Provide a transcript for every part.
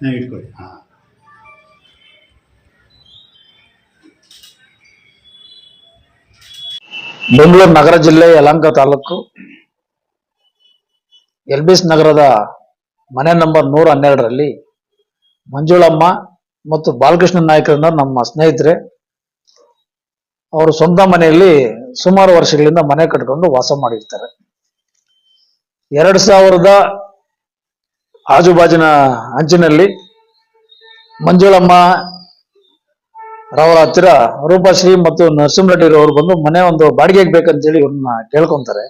ಇಟ್ಕೊಳ್ಳಿ. ಹಾಂ. ಬೆಂಗಳೂರು ನಗರ ಜಿಲ್ಲೆ ಯಲಹಂಕ ತಾಲೂಕು. ಎಲ್ಬಿಸ್ ನಗರದ ಮನೆ ನಂಬರ್ ನೂರ ಹನ್ನೆರಡರಲ್ಲಿ ಮಂಜುಳಮ್ಮ ಮತ್ತು ಬಾಲಕೃಷ್ಣ ನಾಯ್ಕರನ್ನ ನಮ್ಮ ಸ್ನೇಹಿತರೆ, ಅವರು ಸ್ವಂತ ಮನೆಯಲ್ಲಿ ಸುಮಾರು ವರ್ಷಗಳಿಂದ ಮನೆ ಕಟ್ಕೊಂಡು ವಾಸ ಮಾಡಿರ್ತಾರೆ. ಎರಡ್ ಸಾವಿರದ ಆಜುಬಾಜಿನ ಅಂಚಿನಲ್ಲಿ ಮಂಜುಳಮ್ಮ ರವರ ಹತ್ತಿರ ರೂಪಶ್ರೀ ಮತ್ತು ನರಸಿಂಹರೆಡ್ಡಿ ಅವರು ಬಂದು ಮನೆ ಒಂದು ಬಾಡಿಗೆಗೆ ಬೇಕಂತೇಳಿ ಇವ್ರನ್ನ ಕೇಳ್ಕೊಂತಾರೆ.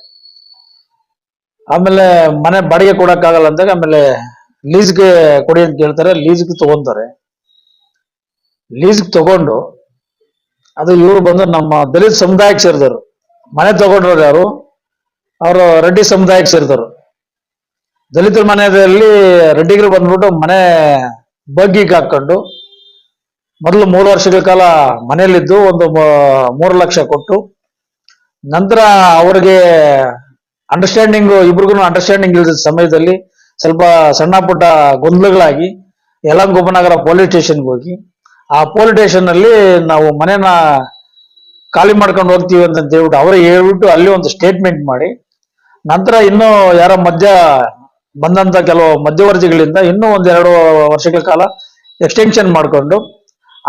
ಆಮೇಲೆ ಮನೆ ಬಾಡಿಗೆ ಕೊಡಕ್ಕಾಗಲ್ಲ ಅಂದಾಗ ಆಮೇಲೆ ಲೀಸ್ಗೆ ಕೊಡಿ ಅಂತ ಕೇಳ್ತಾರೆ, ಲೀಸ್ಗೆ ತಗೊಂತಾರೆ. ಲೀಸ್ಗೆ ತಗೊಂಡು ಅದು ಇವರು ಬಂದು ನಮ್ಮ ದಲಿತ ಸಮುದಾಯಕ್ಕೆ ಸೇರಿದರು ಮನೆ ತಗೊಂಡ್ರು ಯಾರು? ಅವರು ರೆಡ್ಡಿ ಸಮುದಾಯಕ್ಕೆ ಸೇರಿದವರು. ದಲಿತರ ಮನೆಯಲ್ಲಿ ರೆಡ್ಡಿಗರು ಬಂದ್ಬಿಟ್ಟು ಮನೆ ಬಗ್ಗಿಗೆ ಹಾಕೊಂಡು ಮೊದಲು ಮೂರು ವರ್ಷಗಳ ಕಾಲ ಮನೆಯಲ್ಲಿದ್ದು ಒಂದು ಮೂರು ಲಕ್ಷ ಕೊಟ್ಟು ನಂತರ ಅವರಿಗೆ ಅಂಡರ್ಸ್ಟ್ಯಾಂಡಿಂಗ್ ಇಬ್ರಿಗೂ ಅಂಡರ್ಸ್ಟ್ಯಾಂಡಿಂಗ್ ಇಲ್ಲದ ಸಮಯದಲ್ಲಿ ಸ್ವಲ್ಪ ಸಣ್ಣ ಪುಟ್ಟ ಗೊಂದಲಗಳಾಗಿ ಯಲಂಗೋಪನಗರ ಪೊಲೀಸ್ ಸ್ಟೇಷನ್ಗೆ ಹೋಗಿ, ಆ ಪೊಲೀಸ್ ಸ್ಟೇಷನ್ ಅಲ್ಲಿ ನಾವು ಮನೇನ ಖಾಲಿ ಮಾಡ್ಕೊಂಡು ಹೋಗ್ತೀವಿ ಅಂತ ಹೇಳ್ಬಿಟ್ಟು ಅವರೇ ಹೇಳ್ಬಿಟ್ಟು ಅಲ್ಲಿ ಒಂದು ಸ್ಟೇಟ್ಮೆಂಟ್ ಮಾಡಿ, ನಂತರ ಇನ್ನೂ ಯಾರ ಮಧ್ಯ ಬಂದಂತ ಕೆಲವು ಮಧ್ಯವರ್ತಿಗಳಿಂದ ಇನ್ನೂ ಒಂದೆರಡು ವರ್ಷಗಳ ಕಾಲ ಎಕ್ಸ್ಟೆನ್ಷನ್ ಮಾಡಿಕೊಂಡು,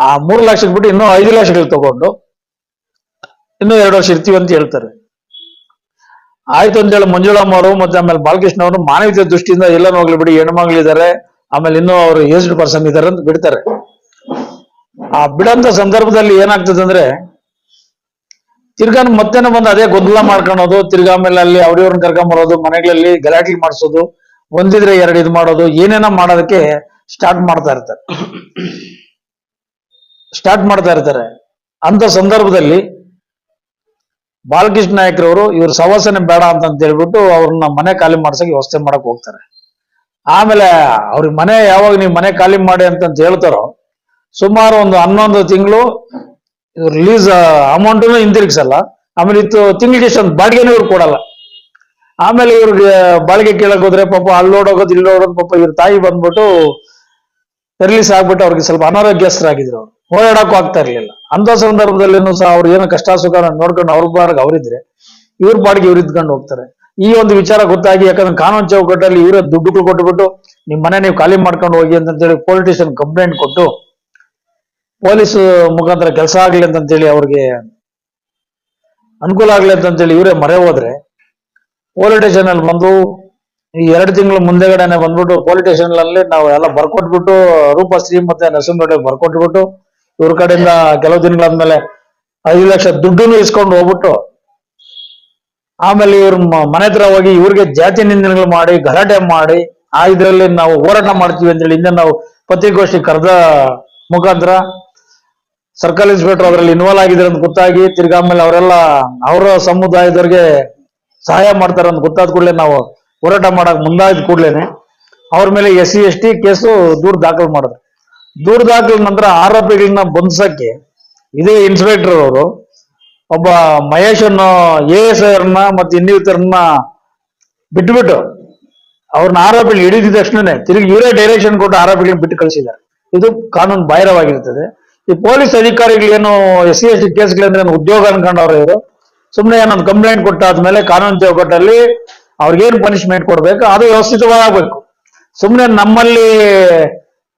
ಆ ಮೂರು ಲಕ್ಷಕ್ಕೆ ಬಿಟ್ಟು ಇನ್ನೂ ಐದು ಲಕ್ಷಗಳು ತಗೊಂಡು, ಇನ್ನೂ ಎರಡು ವರ್ಷ ಇರ್ತೀವಿ ಅಂತ ಹೇಳ್ತಾರೆ. ಆಯ್ತು ಅಂತ ಹೇಳಿ ಮಂಜುಳಮ್ಮ ಅವರು ಮತ್ತೆ ಆಮೇಲೆ ಬಾಲಕೃಷ್ಣ ಅವರು ಮಾನವೀಯ ದೃಷ್ಟಿಯಿಂದ ಎಲ್ಲ ಹೋಗ್ಲಿ ಬಿಡಿ, ಹೆಣ್ಮಗಳಿದ್ದಾರೆ, ಆಮೇಲೆ ಇನ್ನೂ ಅವರು ಏಜ್ಡ್ ಪರ್ಸನ್ ಇದ್ದಾರೆ ಅಂತ ಬಿಡ್ತಾರೆ. ಆ ಬಿಡಂತ ಸಂದರ್ಭದಲ್ಲಿ ಏನಾಗ್ತದೆ ಅಂದ್ರೆ ತಿರ್ಗಾ ಮತ್ತೇನೋ ಬಂದು ಅದೇ ಗೊಂದಲ ಮಾಡ್ಕೊಳೋದು ತಿರ್ಗಾ ಆಮೇಲೆ ಅಲ್ಲಿ ಅವ್ರಿವ್ರನ್ನ ಕರ್ಕೊಂಬರೋದು, ಮನೆಗಳಲ್ಲಿ ಗಲಾಟೆ ಮಾಡಿಸೋದು ಒಂದಿದ್ರೆ ಎರಡು ಇದು ಮಾಡೋದು, ಏನೇನೋ ಮಾಡೋದಕ್ಕೆ ಸ್ಟಾರ್ಟ್ ಮಾಡ್ತಾ ಇರ್ತಾರೆ. ಸ್ಟಾರ್ಟ್ ಮಾಡ್ತಾ ಇರ್ತಾರೆ. ಅಂತ ಸಂದರ್ಭದಲ್ಲಿ ಬಾಲಕೃಷ್ಣ ನಾಯಕರವರು ಇವ್ರ ಸವಾಸನೆ ಬೇಡ ಅಂತ ಹೇಳ್ಬಿಟ್ಟು ಅವ್ರನ್ನ ಮನೆ ಖಾಲಿ ಮಾಡ್ಸಕ್ಕೆ ವ್ಯವಸ್ಥೆ ಮಾಡಕ್ ಹೋಗ್ತಾರೆ. ಆಮೇಲೆ ಅವ್ರಿಗೆ ಮನೆ ಯಾವಾಗ ನೀವು ಮನೆ ಖಾಲಿ ಮಾಡಿ ಅಂತ ಹೇಳ್ತಾರೋ, ಸುಮಾರು ಒಂದು ಹನ್ನೊಂದು ತಿಂಗಳು ರಿಲೀಸ್ ಅಮೌಂಟನ್ನು ಹಿಂದಿರುಗಿಸಲ್ಲ ಆಮೇಲೆ ಇತ್ತು ತಿಂಗಳಿಗೆ ಇಷ್ಟೊಂದು ಬಾಡಿಗೆನೂ ಇವ್ರು ಕೊಡಲ್ಲ. ಆಮೇಲೆ ಇವ್ರಿಗೆ ಬಾಳಿಗೆ ಕೇಳಕ್ ಹೋದ್ರೆ ಪಾಪ ಅಲ್ಲಿ ನೋಡೋಗೋದು, ಇಲ್ಲಿ ನೋಡೋದು ಪಾಪ ಇವ್ರ ತಾಯಿ ಬಂದ್ಬಿಟ್ಟು ರಿಲೀಸ್ ಆಗ್ಬಿಟ್ಟು ಅವ್ರಿಗೆ ಸ್ವಲ್ಪ ಅನಾರೋಗ್ಯಸ್ಥರಾಗಿದ್ರು ಅವ್ರು. ಓಡಾಡಕ್ಕೂ ಆಗ್ತಾ ಇರ್ಲಿಲ್ಲ. ಅಂತ ಸಂದರ್ಭದಲ್ಲಿನೂ ಸಹ ಅವ್ರು ಏನೋ ಕಷ್ಟ ಸುಖ ನೋಡ್ಕೊಂಡು ಅವ್ರ ಬಾರ್ಗ್ ಅವ್ರಿದ್ರೆ, ಇವ್ರ ಬಾಡಿಗೆ ಇವ್ರು ಇದ್ಕೊಂಡು ಹೋಗ್ತಾರೆ. ಈ ಒಂದು ವಿಚಾರ ಗೊತ್ತಾಗಿ, ಯಾಕಂದ್ರೆ ಕಾನೂನು ಚೌಕಟ್ಟಲ್ಲಿ ಇವರೇ ದುಡ್ಡುಗಳು ಕೊಟ್ಬಿಟ್ಟು ನಿಮ್ ಮನೆ ನೀವು ಖಾಲಿ ಮಾಡ್ಕೊಂಡು ಹೋಗಿ ಅಂತೇಳಿ ಪೊಲೀಸ್ ಸ್ಟೇಷನ್ ಕಂಪ್ಲೇಂಟ್ ಕೊಟ್ಟು ಪೊಲೀಸ್ ಮುಖಾಂತರ ಕೆಲಸ ಆಗ್ಲಿ ಅಂತಂತೇಳಿ ಅವ್ರಿಗೆ ಅನುಕೂಲ ಆಗ್ಲಿ ಅಂತಂತೇಳಿ ಇವರೇ ಮರೆ ಹೋದ್ರೆ ಪೊಲೀಸ್ ಸ್ಟೇಷನ್ ಅಲ್ಲಿ ಬಂದು ಈ ಎರಡು ತಿಂಗಳ ಮುಂದೆಗಡೆನೆ ಬಂದ್ಬಿಟ್ಟು ಪೊಲೀಸ್ ಸ್ಟೇಷನ್ ಅಲ್ಲಿ ನಾವು ಎಲ್ಲ ಬರ್ಕೊಟ್ಬಿಟ್ಟು, ರೂಪಶ್ರೀ ಮತ್ತೆ ನರಸಿಂಹರೆಡ್ಡಿ ಬರ್ಕೊಟ್ಬಿಟ್ಟು ಇವ್ರ ಕಡೆಯಿಂದ ಕೆಲವು ದಿನಗಳಾದ್ಮೇಲೆ ಐದು ಲಕ್ಷ ದುಡ್ಡನ್ನು ಇಸ್ಕೊಂಡು ಹೋಗ್ಬಿಟ್ಟು ಆಮೇಲೆ ಇವ್ರ ಮನೆ ಹತ್ರ ಹೋಗಿ ಇವ್ರಿಗೆ ಜಾತಿ ನಿಂದನೆಗಳು ಮಾಡಿ, ಗಲಾಟೆ ಮಾಡಿ, ಆ ಇದರಲ್ಲಿ ನಾವು ಹೋರಾಟ ಮಾಡ್ತೀವಿ ಅಂತೇಳಿ ಹಿಂದೆ ನಾವು ಪತ್ರಿಕಾಗೋಷ್ಠಿ ಕರೆದ ಮುಖಾಂತರ ಸರ್ಕಲ್ ಇನ್ಸ್ಪೆಕ್ಟರ್ ಅದರಲ್ಲಿ ಇನ್ವಾಲ್ವ್ ಆಗಿದ್ರೆ ಅಂತ ಗೊತ್ತಾಗಿ ತಿರ್ಗಾಮೇಲೆ ಅವರೆಲ್ಲ ಅವರ ಸಮುದಾಯದವ್ರಿಗೆ ಸಹಾಯ ಮಾಡ್ತಾರೆ ಅಂತ ಗೊತ್ತಾದ ಕೂಡಲೇ ನಾವು ಹೋರಾಟ ಮಾಡಕ್ ಮುಂದಾದ ಕೂಡ್ಲೇನೆ ಅವ್ರ ಮೇಲೆ S C, S T case ದೂರು ದಾಖಲು ಮಾಡಿದ್ರು. ದೂರು ದಾಖಲು ನಂತರ ಆರೋಪಿಗಳನ್ನ ಬಂಧಿಸಕ್ಕೆ ಇದೇ ಇನ್ಸ್ಪೆಕ್ಟರ್ ಅವರು, ಒಬ್ಬ ಮಹೇಶ್ ಅನ್ನೋ ಎ ಎಸ್ ಅವ್ರನ್ನ ಮತ್ತೆ ಇನ್ನಿತರನ್ನ ಬಿಟ್ಬಿಟ್ಟು ಅವ್ರನ್ನ ಆರೋಪಿಗಳು ಹಿಡಿದಿದ ತಕ್ಷಣನೇ ತಿರುಗಿ ಇವರೇ ಡೈರೆಕ್ಷನ್ ಕೊಟ್ಟು ಆರೋಪಿಗಳನ್ನ ಬಿಟ್ಟು ಕಳಿಸಿದ್ದಾರೆ. ಇದು ಕಾನೂನು ಬಾಹಿರವಾಗಿರ್ತದೆ. ಈ ಪೊಲೀಸ್ ಅಧಿಕಾರಿಗಳು ಏನು ಎಸ್ ಸಿ, ಎಸ್ ಟಿ ಕೇಸ್ಗಳಂದ್ರೆ ಉದ್ಯೋಗ ಅನ್ಕೊಂಡವ್ರು ಇವರು ಸುಮ್ಮನೆ ಏನೊಂದು ಕಂಪ್ಲೇಂಟ್ ಕೊಟ್ಟಾದ್ಮೇಲೆ ಕಾನೂನು ಚೌಕಟ್ಟಲ್ಲಿ ಅವ್ರಿಗೇನು ಪನಿಷ್ಮೆಂಟ್ ಕೊಡ್ಬೇಕು? ಅದು ವ್ಯವಸ್ಥಿತವಾಗಬೇಕು ಸುಮ್ಮನೆ ನಮ್ಮಲ್ಲಿ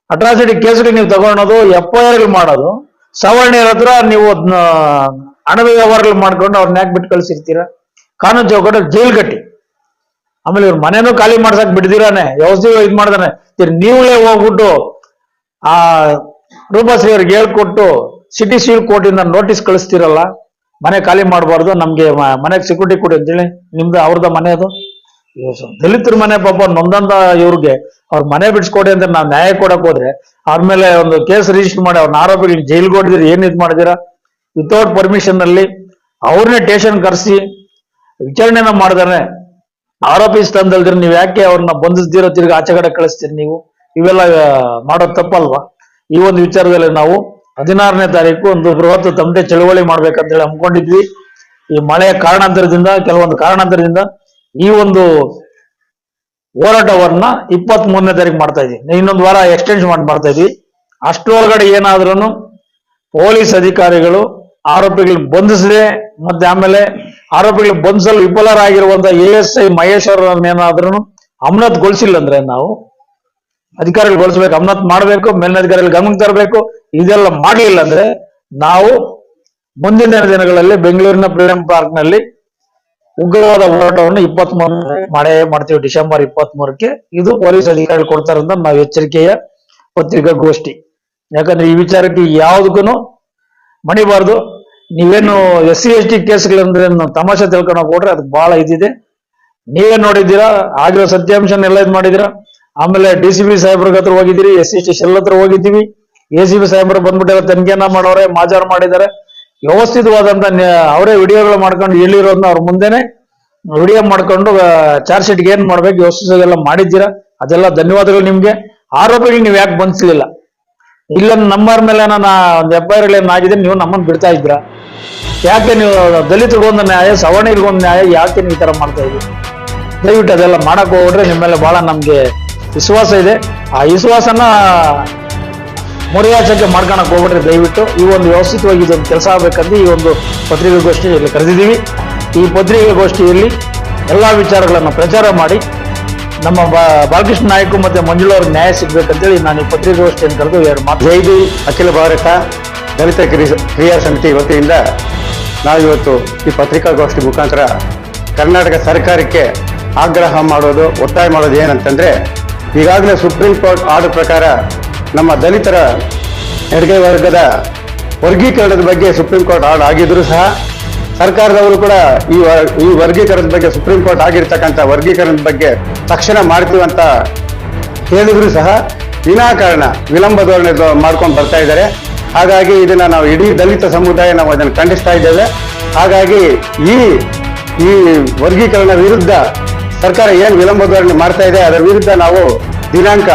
ಅಟ್ರಾಸಿಟಿ ಕೇಸ್ಗಳು ನೀವು ತಗೊಳೋದು ಎಫ್ ಐ ಆರ್ ಮಾಡೋದು ಸವರ್ಣಿಯರ ಹತ್ರ ನೀವು ಅದನ್ನ ಹಣದ ವ್ಯವಹಾರಗಳು ಮಾಡ್ಕೊಂಡು ಅವ್ರನ್ನ ಯಾಕೆ ಬಿಟ್ಟು ಕಳ್ಸಿರ್ತೀರಾ? ಕಾನೂನು ಚೌಕಟ್ಟಲ್ಲಿ ಜೈಲ್ ಕಟ್ಟಿ ಆಮೇಲೆ ಇವ್ರ ಮನೆನೂ ಖಾಲಿ ಮಾಡ್ಸಕ್ ಬಿಡ್ದಿರಾನೆ ವ್ಯವಸ್ಥೆ ಇದ್ ಮಾಡ್ದಾನೆ. ನೀವೇ ಹೋಗ್ಬಿಟ್ಟು ಆ ರೂಪಶ್ರೀ ಅವ್ರಿಗೆ ಹೇಳ್ಕೊಟ್ಟು ಸಿಟಿ ಸೀಲ್ ಇಂದ ನೋಟಿಸ್ ಕಳಿಸ್ತಿರಲ್ಲ? ಮನೆ ಖಾಲಿ ಮಾಡಬಾರ್ದು ನಮ್ಗೆ ಮನೆಗೆ ಸೆಕ್ಯೂರಿಟಿ ಕೊಡಿ ಅಂತೇಳಿ ನಿಮ್ದು ಅವ್ರದ ಮನೆ ಅದು. ದಲಿತರ ಮನೆ ಪಾಪ ನೊಂದಂದ ಇವ್ರಿಗೆ ಅವ್ರ ಮನೆ ಬಿಡಿಸ್ಕೊಡಿ ಅಂತ ನಾವು ನ್ಯಾಯ ಕೊಡಕ್ ಹೋದ್ರೆ ಅವ್ರ ಮೇಲೆ ಒಂದು ಕೇಸ್ ರಿಜಿಸ್ಟರ್ ಮಾಡಿ ಅವ್ರನ್ನ ಆರೋಪಿಗಳಿಗೆ ಜೈಲ್ಗೆ ಹೊಡೆದಿರಿ ಏನ್ ಇದ್ ಮಾಡಿದಿರಾ? ವಿತೌಟ್ ಪರ್ಮಿಷನ್ ಅಲ್ಲಿ ಅವ್ರನ್ನೇ ಟೇಷನ್ ಕರೆಸಿ ವಿಚಾರಣೆನ ಮಾಡಿದಾರೆ ಆರೋಪಿ ಸ್ಥಾನದಲ್ದಿರ ನೀವು ಯಾಕೆ ಅವ್ರನ್ನ ಬಂಧಿಸ್ದಿರೋ ತಿರ್ಗಿ ಆಚೆ ಕಡೆ ಕಳಿಸ್ತೀರಿ ನೀವು? ಇವೆಲ್ಲ ಮಾಡೋದ್ ತಪ್ಪಲ್ವಾ? ಈ ಒಂದು ವಿಚಾರದಲ್ಲಿ ನಾವು ಹದಿನಾರನೇ ತಾರೀಕು ಒಂದು ಬೃಹತ್ ತಮಟೆ ಚಳವಳಿ ಮಾಡ್ಬೇಕಂತೇಳಿ ಹಮ್ಮಿಕೊಂಡಿದ್ವಿ. ಈ ಮಳೆಯ ಕಾರಣಾಂತರದಿಂದ, ಕೆಲವೊಂದು ಕಾರಣಾಂತರದಿಂದ ಈ ಒಂದು ಹೋರಾಟವನ್ನ ಇಪ್ಪತ್ತ್ ಮೂರನೇ ತಾರೀಕು ಮಾಡ್ತಾ ಇದ್ವಿ. ಇನ್ನೊಂದು ವಾರ ಎಕ್ಸ್ಟೆನ್ಷನ್ ಮಾಡಿ, ಮಾಡ್ತಾ ಇದ್ವಿ. ಅಷ್ಟರೊಳಗಡೆ ಏನಾದ್ರೂ ಪೊಲೀಸ್ ಅಧಿಕಾರಿಗಳು ಆರೋಪಿಗಳನ್ನ ಬಂಧಿಸದೆ ಮತ್ತೆ ಆಮೇಲೆ ಆರೋಪಿಗಳು ಬಂಧಿಸಲು ವಿಫಲರಾಗಿರುವಂತ ಎ ಎಸ್ ಐ ಮಹೇಶ್ ಅವರನ್ನೇನಾದ್ರೂ ಅಮಾನತ್ಗೊಳಿಸಿಲ್ಲ ಅಂದ್ರೆ ನಾವು. ಅಧಿಕಾರಿಗಳು ಅಮಾನತ್ ಮಾಡಬೇಕು ಮೇಲಿನ ಅಧಿಕಾರಿಗಳು ಗಮನಕ್ಕೆ ತರಬೇಕು. ಇದೆಲ್ಲ ಮಾಡಲಿಲ್ಲ ಅಂದ್ರೆ ನಾವು ಮುಂದಿನ ದಿನಗಳಲ್ಲಿ ಬೆಂಗಳೂರಿನ ಫ್ರೀಡಂ ಪಾರ್ಕ್ನಲ್ಲಿ ಉಗ್ರವಾದ ಹೋರಾಟವನ್ನು ಇಪ್ಪತ್ತ್ ಮಾಡೇ ಮಾಡ್ತೀವಿ. ಡಿಸೆಂಬರ್ ಇಪ್ಪತ್ತ್ ಮೂರಕ್ಕೆ ಇದು ಪೊಲೀಸ್ ಅಧಿಕಾರಿಗಳು ಕೊಡ್ತಾರಂತ ನಾವು ಎಚ್ಚರಿಕೆಯ ಪತ್ರಿಕಾಗೋಷ್ಠಿ ಯಾಕಂದ್ರೆ ಈ ವಿಚಾರಕ್ಕೆ ಯಾವುದಕ್ಕೂ ಮಣಿಬಾರ್ದು ನೀವೇನು ಎಸ್ ಸಿ ಎಸ್ ಟಿ ಕೇಸ್ಗಳಂದ್ರೆ ತಮಾಷೆ ತಿಳ್ಕೊಂಡು ಹೋಗ್ಬಿಟ್ರೆ ಅದಕ್ಕೆ ಬಹಳ ಇದಿದೆ. ನೀವೇ ನೋಡಿದ್ದೀರಾ? ಆಗಿರೋ ಸತ್ಯಾಂಶನೆಲ್ಲ ಇದು ಮಾಡಿದೀರಾ ಆಮೇಲೆ ಡಿ ಸಿ ಬಿ ಸಾಹೇಬ್ರ ಹತ್ರ ಹೋಗಿದ್ದೀರಿ, ಎಸ್ ಸಿ ಸ್ಟೇಷನ್ ಹತ್ರ ಹೋಗಿದ್ದೀವಿ. ಎ ಸಿ ಬಿ ಸಾಹೇಬರು ಬಂದ್ಬಿಟ್ಟು ತನಿಖೆನ ಮಾಡೋರೆ, ಮಾಜಾರ್ ಮಾಡಿದ್ದಾರೆ. ವ್ಯವಸ್ಥಿತವಾದಂತ ಅವರೇ ವಿಡಿಯೋಗಳು ಮಾಡ್ಕೊಂಡು ಹೇಳಿರೋದನ್ನ ಅವ್ರ ಮುಂದೆನೆ ವಿಡಿಯೋ ಮಾಡ್ಕೊಂಡು ಚಾರ್ಜ್ ಶೀಟ್ಗೆ ಏನ್ ಮಾಡ್ಬೇಕು, ವ್ಯವಸ್ಥಿತವಾಗೆಲ್ಲ ಮಾಡಿದ್ದೀರಾ? ಅದೆಲ್ಲ ಧನ್ಯವಾದಗಳು ನಿಮ್ಗೆ. ಆರೋಪಿಗಳು ನೀವು ಯಾಕೆ ಬಂದಿಸ್ಲಿಲ್ಲ ಇಲ್ಲ ನಮ್ಮರ ಮೇಲೆ ನಾನು ಒಂದು ಎಫ್ ಐ ಆಗಿದೆ, ನೀವು ನಮ್ಮನ್ನು ಬಿಡ್ತಾ ಇದ್ದೀರಾ? ಯಾಕೆ ನೀವು ದಲಿತರಿಗೊಂದು ನ್ಯಾಯ ಸವರ್ಣಿಗೊಂದು ನ್ಯಾಯ, ಯಾಕೆ ನೀವು ಈ ತರ ಮಾಡ್ತಾ ಇದ್ದೀರಿ? ದಯವಿಟ್ಟು ಅದೆಲ್ಲ ಮಾಡಕ್ ಹೋಗ್ರೆ ನಿಮ್ಮ ಮೇಲೆ ಬಹಳ ನಮ್ಗೆ ವಿಶ್ವಾಸ ಇದೆ. ಆ ವಿಶ್ವಾಸನ ಮುರಿಯಾಚಕ್ಕೆ ಮಾಡ್ಕೊಳಕ್ ಹೋಗ್ಬಿಟ್ರೆ ದಯವಿಟ್ಟು ಈ ಒಂದು ವ್ಯವಸ್ಥಿತವಾಗಿ ಇದೊಂದು ಕೆಲಸ ಆಗ್ಬೇಕಂತ ಈ ಒಂದು ಪತ್ರಿಕಾಗೋಷ್ಠಿಯಲ್ಲಿ ಕರೆದಿದ್ದೀವಿ. ಈ ಪತ್ರಿಕಾಗೋಷ್ಠಿಯಲ್ಲಿ ಎಲ್ಲ ವಿಚಾರಗಳನ್ನು ಪ್ರಚಾರ ಮಾಡಿ ನಮ್ಮ ಬಾಲಕೃಷ್ಣ ನಾಯ್ಕು ಮತ್ತು ಮಂಜುಳ ಅವ್ರಿಗೆ ನ್ಯಾಯ ಸಿಗ್ಬೇಕಂತೇಳಿ ನಾನು ಈ ಪತ್ರಿಕಾಗೋಷ್ಠಿಯನ್ನು ಕರೆದು ಎರಡು ಮಾತು ಜೈದಿ ಅಖಿಲ ಭಾರತ ದಲಿತ ಕ್ರಿ- ಕ್ರಿಯಾ ಸಮಿತಿ ವತಿಯಿಂದ ನಾವಿವತ್ತು ಈ ಪತ್ರಿಕಾಗೋಷ್ಠಿ ಮುಖಾಂತರ ಕರ್ನಾಟಕ ಸರ್ಕಾರಕ್ಕೆ ಆಗ್ರಹ ಮಾಡೋದು, ಒತ್ತಾಯ ಮಾಡೋದು ಏನಂತಂದ್ರೆ ಈಗಾಗಲೇ ಸುಪ್ರೀಂ ಕೋರ್ಟ್ ಆರ್ಡರ್ ಪ್ರಕಾರ ನಮ್ಮ ದಲಿತರ ಎಡಗೈ ವರ್ಗದ ವರ್ಗೀಕರಣದ ಬಗ್ಗೆ ಸುಪ್ರೀಂ ಕೋರ್ಟ್ ಆರ್ಡರ್ ಆಗಿದ್ರು ಸಹ ಸರ್ಕಾರದವರು ಕೂಡ ಈ ಈ ವರ್ಗೀಕರಣದ ಬಗ್ಗೆ ಸುಪ್ರೀಂ ಕೋರ್ಟ್ ಆಗಿರ್ತಕ್ಕಂಥ ವರ್ಗೀಕರಣದ ಬಗ್ಗೆ ತಕ್ಷಣ ಮಾಡ್ತೀವಿ ಅಂತ ಹೇಳಿದ್ರು ಸಹ ವಿನಾಕಾರಣ ವಿಳಂಬ ಧೋರಣೆ ಮಾಡ್ಕೊಂಡು ಬರ್ತಾ ಇದ್ದಾರೆ. ಹಾಗಾಗಿ ಇದನ್ನ ನಾವು ಇಡೀ ದಲಿತ ಸಮುದಾಯ ನಾವು ಅದನ್ನು ಖಂಡಿಸ್ತಾ ಇದ್ದೇವೆ. ಹಾಗಾಗಿ ಈ ಈ ವರ್ಗೀಕರಣ ವಿರುದ್ಧ ಸರ್ಕಾರ ಏನು ವಿಳಂಬ ಧೋರಣೆ ಮಾಡ್ತಾ ಇದೆ, ಅದರ ವಿರುದ್ಧ ನಾವು ದಿನಾಂಕ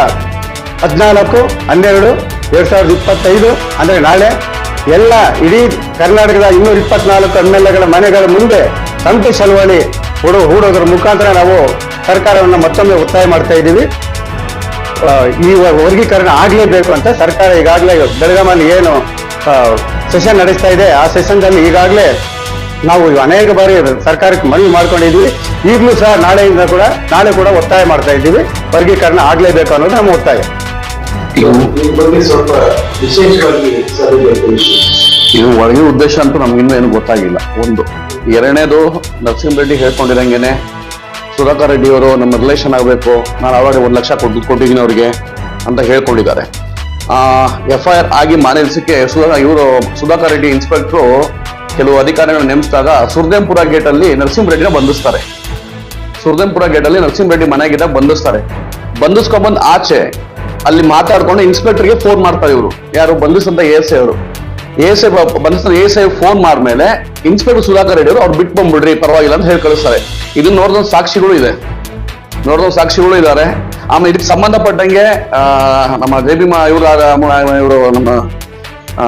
ಹದಿನಾಲ್ಕು, ಹನ್ನೆರಡು, ಎರಡ್ ಸಾವಿರದ ಇಪ್ಪತ್ತೈದು, ಅಂದ್ರೆ ನಾಳೆ ಎಲ್ಲ ಇಡೀ ಕರ್ನಾಟಕದ ಇನ್ನೂರ ಇಪ್ಪತ್ನಾಲ್ಕು ಎಂ ಎಲ್ ಎಗಳ ಮನೆಗಳ ಮುಂದೆ ಸಂತೆ ಚಳವಳಿ ಹೂಡೋ, ಹೂಡೋದ್ರ ಮುಖಾಂತರ ನಾವು ಸರ್ಕಾರವನ್ನು ಮತ್ತೊಮ್ಮೆ ಒತ್ತಾಯ ಮಾಡ್ತಾ ಇದ್ದೀವಿ. ಈ ವರ್ಗೀಕರಣ ಆಗಲೇಬೇಕು ಅಂತ ಸರ್ಕಾರ ಈಗಾಗಲೇ ಬೆಳಗಾಮಲ್ಲಿ ಏನು ಸೆಷನ್ ನಡೆಸ್ತಾ ಇದೆ. ಆ ಸೆಷನ್ದಲ್ಲಿ ಈಗಾಗಲೇ ನಾವು ಅನೇಕ ಬಾರಿ ಸರ್ಕಾರಕ್ಕೆ ಮನವಿ ಮಾಡ್ಕೊಂಡಿದ್ವಿ ಈಗಲೂ ಸಹ ನಾಳೆಯಿಂದ ಕೂಡ, ನಾಳೆ ಕೂಡ ಒತ್ತಾಯ ಮಾಡ್ತಾ ಇದ್ದೀವಿ. ವರ್ಗೀಕರಣ ಆಗಲೇಬೇಕು ಅನ್ನೋದು ನಮ್ಮ ಒತ್ತಾಯ. ಬಗ್ಗೆ ಸ್ವಲ್ಪ ವಿಶೇಷವಾಗಿ ಸಭೆಗೆ ವಿಷಯ ಇದು ಒಳಗೆ ಉದ್ದೇಶ ಅಂತೂ ನಮ್ಗಿನ್ನೂ ಏನು ಗೊತ್ತಾಗಿಲ್ಲ. ಒಂದು ಎರಡನೇದು ನರಸಿಂಹ ರೆಡ್ಡಿ ಹೇಳ್ಕೊಂಡಿರಂಗೆನೆ ಸುಧಾಕರ್ ರೆಡ್ಡಿ ಅವರು ನಮ್ಮ ರಿಲೇಷನ್ ಆಗಬೇಕು ನಾನು ಅವಾಗ ಒಂದು ಲಕ್ಷ ಕೊಟ್ಟು ಕೊಟ್ಟಿದ್ದೀನಿ ಅವ್ರಿಗೆ ಅಂತ ಹೇಳ್ಕೊಂಡಿದ್ದಾರೆ. ಎಫ್ ಐ ಆರ್ ಆಗಿ ಮಾನಿಸಕ್ಕೆ ಸುಧಾ ಇವರು ಸುಧಾಕರ್ ರೆಡ್ಡಿ ಇನ್ಸ್ಪೆಕ್ಟ್ರು ಕೆಲವು ಅಧಿಕಾರಿಗಳನ್ನ ನೇಮಿಸಿದಾಗ ಸುರ್ದೇಂಪುರ ಗೇಟಲ್ಲಿ ಅಲ್ಲಿ ನರಸಿಂಹ ರೆಡ್ಡಿನ ಬಂಧಿಸ್ತಾರೆ. ಸುರ್ದೇಂಪುರ ಗೇಟಲ್ಲಿ ಅಲ್ಲಿ ನರಸಿಂಹ ರೆಡ್ಡಿ ಮನೆಗಿದ್ದಾಗ ಬಂಧಿಸ್ತಾರೆ. ಬಂಧಿಸ್ಕೊಂಡ್ಬಂದು ಆಚೆ ಅಲ್ಲಿ ಮಾತಾಡ್ಕೊಂಡು ಇನ್ಸ್ಪೆಕ್ಟರ್ಗೆ ಫೋನ್ ಮಾಡ್ತಾರೆ ಇವರು. ಯಾರು? ಬಂಧಿಸಿದಂತ ಎ ಎಸ್ ಐ ಅವರು. ಎ ಎಸ್ ಐ ಬಂಧಿಸಿದ ಎ ಎಸ್ ಐ ಫೋನ್ ಮಾಡ್ಮೇಲೆ ಇನ್ಸ್ಪೆಕ್ಟರ್ ಸುಧಾಕರ್ ರೆಡ್ಡಿ ಅವರು, ಅವ್ರು ಬಿಟ್ಟು ಬಂದ್ಬಿಡ್ರಿ, ಪರವಾಗಿಲ್ಲ ಅಂತ ಹೇಳಿ ಕಳಿಸ್ತಾರೆ ಇದನ್ನ ನೋಡಿದ ಸಾಕ್ಷಿಗಳು ಇದೆ. ನೋಡಿದ ಸಾಕ್ಷಿಗಳು ಇದ್ದಾರೆ ಆಮೇಲೆ ಇದಕ್ಕೆ ಸಂಬಂಧಪಟ್ಟಂಗೆ ನಮ್ಮ ಮಾ ಇವರು ಇವರು ನಮ್ಮ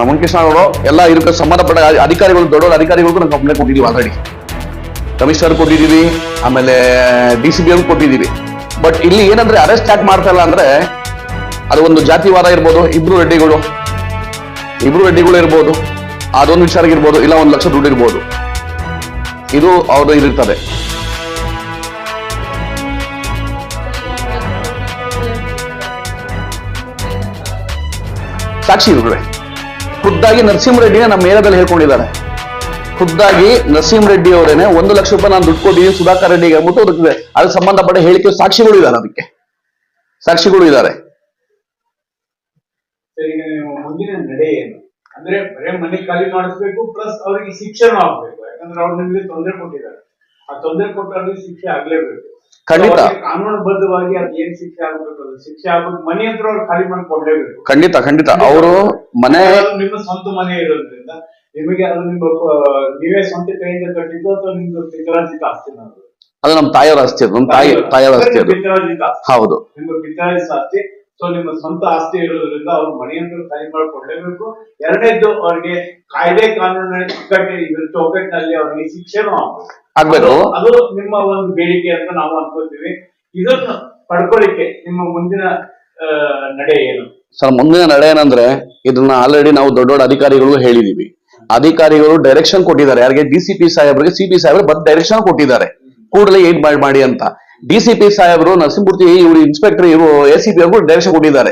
ಮುನಕೃಷ್ಣ ಅವರು, ಎಲ್ಲ ಇದಕ್ಕೆ ಸಂಬಂಧಪಟ್ಟ ಅಧಿಕಾರಿಗಳು ದೊಡ್ಡ ಅಧಿಕಾರಿಗಳಿಗೂ ನಾವು ಕಂಪ್ಲೇಂಟ್ ಕೊಟ್ಟಿದ್ದೀವಿ ಆಲ್ರೆಡಿ ಕಮಿಷನರ್ ಕೊಟ್ಟಿದ್ದೀವಿ ಆಮೇಲೆ ಡಿ ಸಿ ಬಿ ಅವ್ರಿಗೆ ಕೊಟ್ಟಿದ್ದೀವಿ ಬಟ್ ಇಲ್ಲಿ ಏನಂದ್ರೆ ಅರೆಸ್ಟ್ ಸ್ಟಾರ್ಟ್ ಮಾಡ್ತಾ ಇಲ್ಲ ಅಂದ್ರೆ ಅದು ಒಂದು ಜಾತಿವಾದ ಇರ್ಬೋದು, ಇಬ್ರು ರೆಡ್ಡಿಗಳು. ಇಬ್ರು ರೆಡ್ಡಿಗಳು ಇರ್ಬೋದು, ಅದೊಂದು ವಿಚಾರ ಇರ್ಬೋದು ಇಲ್ಲ ಒಂದು ಲಕ್ಷ ದುಡ್ಡು ಇರ್ಬೋದು. ಇದು ಅವ್ರದ್ದು ಇದಿರ್ತದೆ. ಸಾಕ್ಷಿ ಇವ್ರೆ ಖುದ್ದಾಗಿ ನರಸಿಂಹ ರೆಡ್ಡಿನ ನಮ್ಮ ಮೇಲದಲ್ಲಿ ಹೇಳ್ಕೊಂಡಿದ್ದಾರೆ. ಖುದ್ದಾಗಿ ನರಸಿಂಹ ರೆಡ್ಡಿ ಅವರೇನೆ, ಒಂದು ಲಕ್ಷ ರೂಪಾಯಿ ನಾನು ದುಡ್ಡು ಕೊಟ್ಟಿದ್ದೀನಿ, ಸುಧಾಕರ್ ರೆಡ್ಡಿಗೆ ಅಂದ್ಬಿಟ್ಟು ಅದಕ್ಕೆ ಅದಕ್ಕೆ ಸಂಬಂಧಪಟ್ಟ ಹೇಳಿಕೆ ಸಾಕ್ಷಿಗಳು ಇದ್ದಾರೆ ಅದಕ್ಕೆ. ಸಾಕ್ಷಿಗಳು ಇದ್ದಾರೆ. ಸರ್, ಮುಂದಿನ ನಡೆ ಏನು? ಅಂದ್ರೆ ಬರೇ ಮನೆ ಖಾಲಿ ಮಾಡಿಸ್ಬೇಕು ಪ್ಲಸ್ ಅವರಿಗೆ ಶಿಕ್ಷಣ ಆಗ್ಬೇಕು. ಯಾಕಂದ್ರೆ ಅವ್ರು ನಿಮ್ಗೆ ತೊಂದರೆ ಕೊಟ್ಟಿದ್ದಾರೆ. ಆ ತೊಂದರೆ ಕೊಟ್ಟವ್ರಿಗೆ ಶಿಕ್ಷೆ ಆಗ್ಲೇಬೇಕು. ಖಂಡಿತ. ಕಾನೂನುಬದ್ಧವಾಗಿ ಅದ್ ಏನ್ ಶಿಕ್ಷೆ ಆಗ್ಬೇಕು ಅದು ಶಿಕ್ಷೆ ಆಗ್ಬೇಕು ಮನೆ ಹತ್ರ ಅವ್ರು ಖಾಲಿ ಮಾಡಿ ಕೊಡ್ಲೇಬೇಕು ಖಂಡಿತ. ಖಂಡಿತ ಅವರು ಮನೆ ನಿಮ್ಮ ಸ್ವಂತ ಮನೆ ಇರೋದ್ರಿಂದ ನಿಮಗೆ ಅದು ನಿಮ್ಮ ನೀವೇ ಸ್ವಂತ ಕೈಯಿಂದ ಕಟ್ಟಿದ್ದು ಅಥವಾ ನಿಮ್ದು ಪಿತ್ರಾರ್ಜಿತ ಆಸ್ತಿ ಅದು ಅದು ನಮ್ಮ ತಾಯಿಯವರ ಆಸ್ತಿ ಅದು ನಮ್ಮ ತಾಯಿ ತಾಯಿಯವರ ಆಸ್ತಿ ಅದು. ಹೌದು. ನಿಮ್ಮ ಪಿತಾಯಿ ಆಸ್ತಿ. ಸೊ ನಿಮ್ಮ ಸ್ವಂತ ಆಸ್ತಿ ಇರೋದ್ರಿಂದ ಅವ್ರ ಮನೆಯನ್ನು ಖಾಲಿ ಮಾಡಿ ಕೊಡ್ಲೇಬೇಕು ಎರಡನೇದ್ದು ಅವ್ರಿಗೆ ಕಾಯ್ದೆ ಕಾನೂನಿನ ಚಿಕ್ಕಟ್ಟೆ ಇದ್ರ ಚೌಕಟ್ಟಿನಲ್ಲಿ ಅವ್ರಿಗೆ ಶಿಕ್ಷೆನೂ ಆಗ್ಬೇಕು. ಅದು- ನಿಮ್ಮ ಒಂದು ಬೇಡಿಕೆ ಅಂತ ನಾವು ಅನ್ಕೋತೀವಿ. ಇದನ್ನು ಪಡ್ಕೊಳ್ಳಿಕ್ಕೆ ನಿಮ್ಮ ಮುಂದಿನ ನಡೆ ಏನು? ಸರ್ ಮುಂದಿನ ನಡೆ ಏನಂದ್ರೆ ಇದನ್ನ ಆಲ್ರೆಡಿ ನಾವು ದೊಡ್ಡ ದೊಡ್ಡ ಅಧಿಕಾರಿಗಳು ಹೇಳಿದೀವಿ. ಅಧಿಕಾರಿಗಳು ಡೈರೆಕ್ಷನ್ ಕೊಟ್ಟಿದ್ದಾರೆ. ಯಾರಿಗೆ ಡಿ ಸಿ ಪಿ ಸಾಹೇಬ್ರಿಗೆ ಸಿ ಪಿ ಸಾಹೇಬ್ರು ಬಂದು ಡೈರೆಕ್ಷನ್ ಕೊಟ್ಟಿದ್ದಾರೆ. ಕೂಡಲೇ ಏನ್ ಮಾಡಿ ಮಾಡಿ ಅಂತ. ಡಿ ಸಿ ಸಾಹೇಬ್ರು, ನರಸಿಂಹಮೂರ್ತಿ ಇವರು ಇನ್ಸ್ಪೆಕ್ಟರ್ ಇವರು ಎ ಸಿ ಪಿ ಡೈರೆಕ್ಷನ್ ಕೊಟ್ಟಿದ್ದಾರೆ.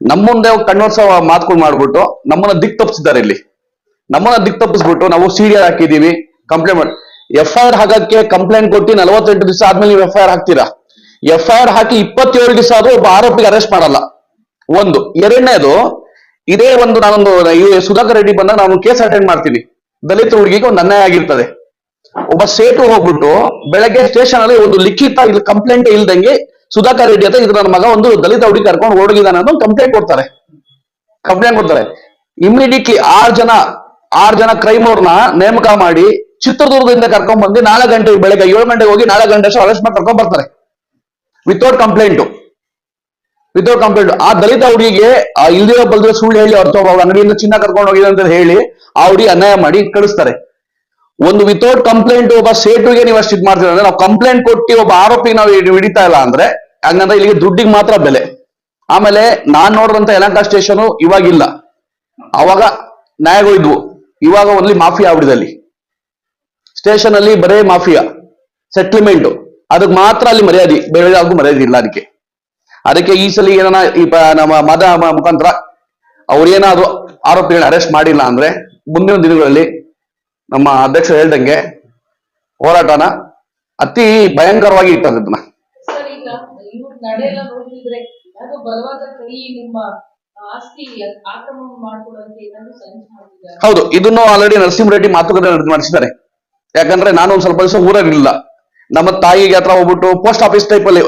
ನಮ್ಮ ಮುಂದೆ ಕಣ್ಣೋತ್ಸವ ಮಾತುಗಳು ಮಾಡ್ಬಿಟ್ಟು ನಮ್ಮನ್ನ ದಿಕ್ ತಪ್ಪಿಸಿದ್ದಾರೆ ಇಲ್ಲಿ. ನಮ್ಮನ್ನ ದಿಕ್ ತಪ್ಪಿಸ್ಬಿಟ್ಟು ನಾವು ಸಿಡಿಆರ್ ಹಾಕಿದೀವಿ ಕಂಪ್ಲೇಂಟ್ ಮಾಡಿ ಎಫ್ ಆರ್ ಹಾಕಕ್ಕೆ ಕಂಪ್ಲೇಂಟ್ ಕೊಟ್ಟು ನಲವತ್ತೆಂಟು ದಿವಸ ಆದ್ಮೇಲೆ ನೀವು ಎಫ್ ಐ ಆರ್ ಹಾಕ್ತೀರಾ? ಎಫ್ ಆರ್ ಹಾಕಿ ಇಪ್ಪತ್ತೇಳು ದಿವಸ ಆದ್ರೂ ಒಬ್ಬ ಆರೋಪಿಗೆ ಅರೆಸ್ಟ್ ಮಾಡಲ್ಲ. ಒಂದು. ಎರಡನೇದು, ಇದೇ ಒಂದು ನಾನೊಂದು ಸುಧಾಕರ್ ರೆಡ್ಡಿ ಬಂದಾಗ ನಾನು ಕೇಸ್ ಅಟೆಂಡ್ ಮಾಡ್ತೀನಿ. ದಲಿತ ಹುಡುಗಿಗೆ ಒಂದು ಅನ್ಯಾಯ ಆಗಿರ್ತದೆ. ಒಬ್ಬ ಸೇಟು ಹೋಗ್ಬಿಟ್ಟು ಬೆಳಗ್ಗೆ ಸ್ಟೇಷನ್ ಅಲ್ಲಿ ಒಂದು ಲಿಖಿತ ಇಲ್ಲಿ ಕಂಪ್ಲೇಂಟ್ ಇಲ್ದಂಗೆ ಸುಧಾಕರ್ ರೆಡ್ಡಿ ಅಂತ ಇದ್ರ ನನ್ನ ಮಗ ಒಂದು ದಲಿತ ಹುಡುಗಿ ಕರ್ಕೊಂಡು ಓಡೋಗಿದ್ದಾನೆ ಅನ್ನೋ ಕಂಪ್ಲೇಂಟ್ ಕೊಡ್ತಾರೆ. ಕಂಪ್ಲೇಂಟ್ ಕೊಡ್ತಾರೆ. ಇಮಿಡಿಯೇಟ್ಲಿ ಆರು ಜನ ಆರು ಜನ ಕ್ರೈಮ್ ಅವ್ರನ್ನ ನೇಮಕ ಮಾಡಿ ಚಿತ್ರದುರ್ಗದಿಂದ ಕರ್ಕೊಂಡ್ ಬಂದು ನಾಲ್ಕು ಗಂಟೆ ಬೆಳಗ್ಗೆ ಏಳು ಗಂಟೆಗೆ ಹೋಗಿ ನಾಲ್ಕು ಗಂಟೆ ಅರೆಸ್ಟ್ ಮಾಡಿ ಕರ್ಕೊಂಡ್ ಬರ್ತಾರೆ. ವಿತೌಟ್ ಕಂಪ್ಲೇಂಟ್ ವಿತೌಟ್ ಕಂಪ್ಲೇಂಟ್ ಆ ದಲಿತ ಹುಡುಗಿಗೆ ಇಲ್ದಿರೋ ಬಲ್ದಿರೋ ಸುಳ್ಳು ಹೇಳಿ ಅವ್ರ ಅಂಗಡಿಯಿಂದ ಚಿನ್ನ ಕರ್ಕೊಂಡು ಹೋಗಿದೆ ಅಂತ ಹೇಳಿ ಆ ಹುಡುಗಿ ಅನ್ಯಾಯ ಮಾಡಿ ಕಳಿಸ್ತಾರೆ. ಒಂದು ವಿತೌಟ್ ಕಂಪ್ಲೇಂಟ್ ಒಬ್ಬ ಸೇಟುಗೆ ನೀವು ಅಷ್ಟು ಇದು ಮಾಡ್ತೀರ ಅಂದ್ರೆ ನಾವು ಕಂಪ್ಲೇಂಟ್ ಕೊಟ್ಟು ಒಬ್ಬ ಆರೋಪಿ ನಾವು ಹಿಡಿ- ಹಿಡಿತಾ ಇಲ್ಲ ಅಂದ್ರೆ, ಹಂಗಂದ್ರೆ ಇಲ್ಲಿಗೆ ದುಡ್ಡಿಗೆ ಮಾತ್ರ ಬೆಲೆ. ಆಮೇಲೆ ನಾನ್ ನೋಡಿದಂತ ಯಲಂಕಾ ಸ್ಟೇಷನ್ ಇವಾಗಿಲ್ಲ. ಅವಾಗ ನ್ಯಾಯಗಳಿದ್ವು ಇವಾಗ ಒನ್ಲಿ ಮಾಫಿಯಾ ಆಗ್ಬಿಡಿದೆ ಅಲ್ಲಿ ಸ್ಟೇಷನ್ ಅಲ್ಲಿ ಬರೇ ಮಾಫಿಯಾ ಸೆಟ್ಲ್ಮೆಂಟ್ ಅದಕ್ಕೆ ಮಾತ್ರ ಅಲ್ಲಿ ಮರ್ಯಾದೆ, ಬೇರೆ ಮರ್ಯಾದೆ ಇಲ್ಲ ಅದಕ್ಕೆ. ಅದಕ್ಕೆ ಈ ಸಲ ಏನಾರ ಈ ನಮ್ಮ ಮದ ಮುಖಾಂತರ ಮುಖಾಂತರ ಅವ್ರೇನಾದ್ರು ಆರೋಪಿಗಳನ್ನ ಅರೆಸ್ಟ್ ಮಾಡಿಲ್ಲ ಅಂದ್ರೆ ಮುಂದಿನ ದಿನಗಳಲ್ಲಿ ನಮ್ಮ ಅಧ್ಯಕ್ಷ ಹೇಳ್ದಂಗೆ ಹೋರಾಟನ ಅತಿ ಭಯಂಕರವಾಗಿ ಇಟ್ಟದ ಇದನ್ನ ಹೌದು ಇದನ್ನು ಆಲ್ರೆಡಿ ನರಸಿಂಹರೆಡ್ಡಿ ಮಾತುಕತೆ ಮಾಡಿಸಿದ್ದಾರೆ. ಯಾಕಂದ್ರೆ ನಾನು ಒಂದ್ ಸ್ವಲ್ಪ ದಿವಸ ಊರಾಗಿರ್ಲಿಲ್ಲ. ನಮ್ಮ ತಾಯಿಗೆ ಹತ್ರ ಹೋಗ್ಬಿಟ್ಟು ಪೋಸ್ಟ್ ಆಫೀಸ್ ಟೈಪ್ ಅಲ್ಲಿ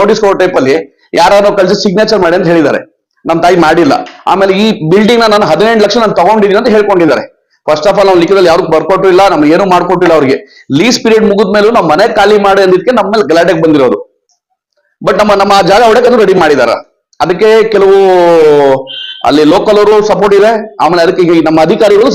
ನೋಟಿಸ್ ಕೊಡೋ ಟೈಪ್ ಅಲ್ಲಿ ಯಾರು ಕಳಿಸಿ ಸಿಗ್ನೇಚರ್ ಮಾಡಿ ಅಂತ ಹೇಳಿದ್ದಾರೆ. ನಮ್ಮ ತಾಯಿ ಮಾಡಿಲ್ಲ. ಆಮೇಲೆ ಈ ಬಿಲ್ಡಿಂಗ್ನ ನಾನು ಹದಿನೆಂಟು ಲಕ್ಷ ನಾನು ತಗೊಂಡಿದ್ದೀನಿ ಅಂತ ಹೇಳ್ಕೊಂಡಿದ್ದಾರೆ. ಫಸ್ಟ್ ಆಫ್ ಆಲ್ ನಾವು ಲಿಖಿತದಲ್ಲಿ ಯಾರು ಬರ್ಕೊಟ್ಟು ಇಲ್ಲ, ನಮ್ಗೆ ಏನು ಮಾಡ್ಕೊಟ್ಟಿಲ್ಲ ಅವ್ರಿಗೆ. ಲೀಸ್ ಪೀರಿಯಡ್ ಮುಗಿದ ಮೇಲೂ ನಮ್ಮ ಮನೆ ಖಾಲಿ ಮಾಡಿ ಅಂದಿದ್ಕೆ ನಮ್ಮ ಮೇಲೆ ಗಲಾಟೆಗೆ ಬಂದಿರೋದು. ಬಟ್ ನಮ್ಮ ನಮ್ಮ ಜಾಗ ಹೊಡಕ್ಕೆ ರೆಡಿ ಮಾಡಿದಾರ. ಅದಕ್ಕೆ ಕೆಲವು ಅಲ್ಲಿ ಲೋಕಲ್ ಅವರು ಸಪೋರ್ಟ್ ಇದೆ. ಆಮೇಲೆ ಅದಕ್ಕೆ ನಮ್ಮ ಅಧಿಕಾರಿಗಳು